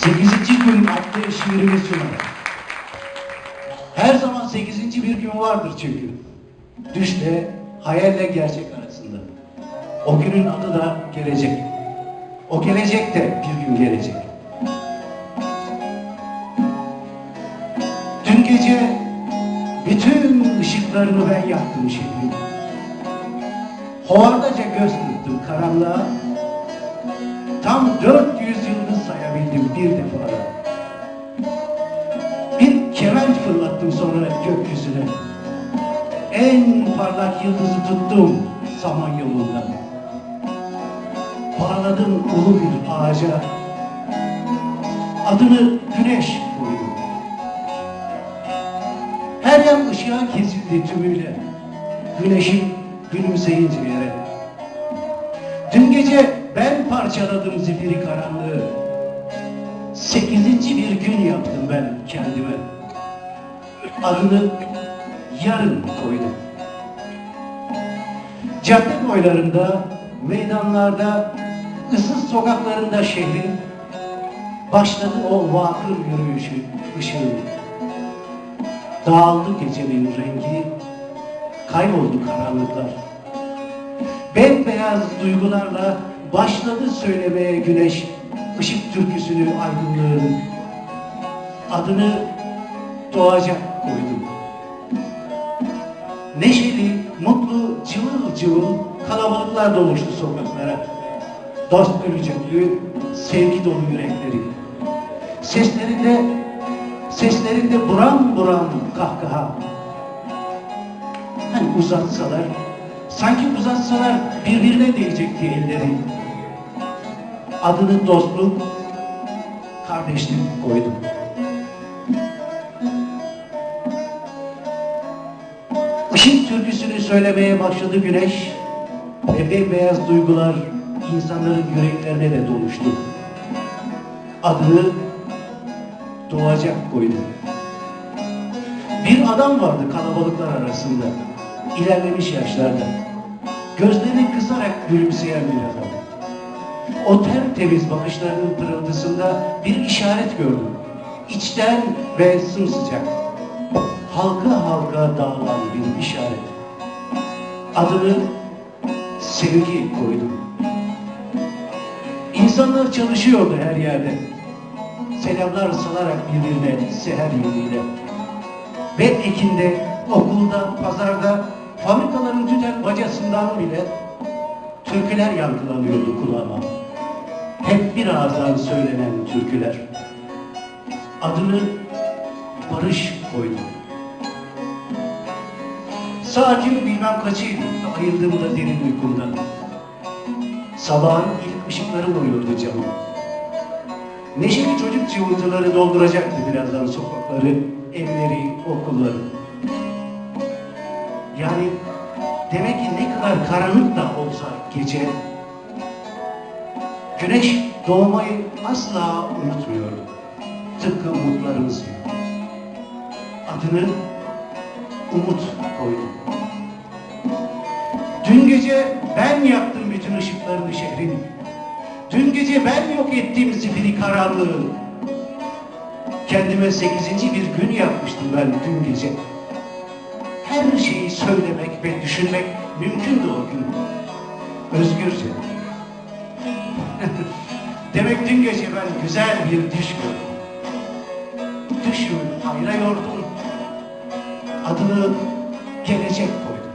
Sekizinci gün adlı şiirimi sunarım. Her zaman sekizinci bir gün vardır çünkü. Düşle, hayalle gerçek arasında. O günün adı da gelecek. O gelecek de bir gün gelecek. Dün gece bütün ışıklarını ben yaktım şehrin. Hovardaca göz kırptım karanlığa. Tam 400 yıldız sayabildim bir defada. Bir kemenç fırlattım sonra gökyüzüne. En parlak yıldızı tuttum Samanyolu'ndan. Bağladım ulu bir ağaca. Adını Güneş koydum. Her yan ışığa kesildi tümüyle. Güneşin gülümseyince yere. Dün gece ben parçaladım zifiri karanlığı. Sekizinci bir gün yaptım ben kendime. Adını yarın koydum. Cadde boylarında, meydanlarda, ıssız sokaklarında şehrin başladı o vakır yürüyüşü, ışığı. Dağıldı gecenin rengi, kayboldu karanlıklar. Bembeyaz duygularla başladı söylemeye güneş ışık türküsünü aydınlığın. Adını doğacak koydum. Neşeli, mutlu, cıvıl cıvıl kalabalıklar doluştu sokaklara. Dost bölücüklü, sevgi dolu yürekleri. Seslerinde, seslerinde buram buram kahkaha. Hani uzatsalar, sanki uzatsalar birbirine değecekti elleri. Adını dostluk, kardeşlik koydum. Işık türküsünü söylemeye başladı güneş ve bembeyaz duygular insanların yüreklerine de doluştu. Adını doğacak koydum. Bir adam vardı kalabalıklar arasında, ilerlemiş yaşlarda. Gözlerini kısarak gülümseyen bir adam. O tertemiz bakışlarının pırıltısında bir işaret gördüm. İçten ve sımsıcak. Halka halka dağılan bir işaret. Adını sevgi koydum. İnsanlar çalışıyordu her yerde. Selamlar salarak birbirine seher yoluyla. Ve ekinde, okulda, pazarda, fabrikaların tüten bacasından bile türküler yankılanıyordu kulağıma. Hep bir ağızdan söylenen türküler. Adını Barış koydum. Saatim bilmem kaçıydı, ayıldığımda derin uykumdan. Sabahın ilk ışıkları vuruyordu camı. Neşeli çocuk cıvıltıları dolduracaktı birazdan sokakları, evleri, okulları. Yani demek ki ne kadar karanlık da olsa gece, güneş doğmayı asla unutmuyordu. Tıpkı umutlarımız gibi. Adını Umut koydum. Dün gece ben yaktım bütün ışıklarını şehrin. Dün gece ben yok ettim zifiri karanlığı. Kendime sekizinci bir gün yapmıştım ben dün gece. Her şeyi söylemek ve düşünmek mümkündü o gün. Özgürce. Demek dün gece ben güzel bir düş gördüm. Düşümü hayra yordum. Adını gelecek koydum.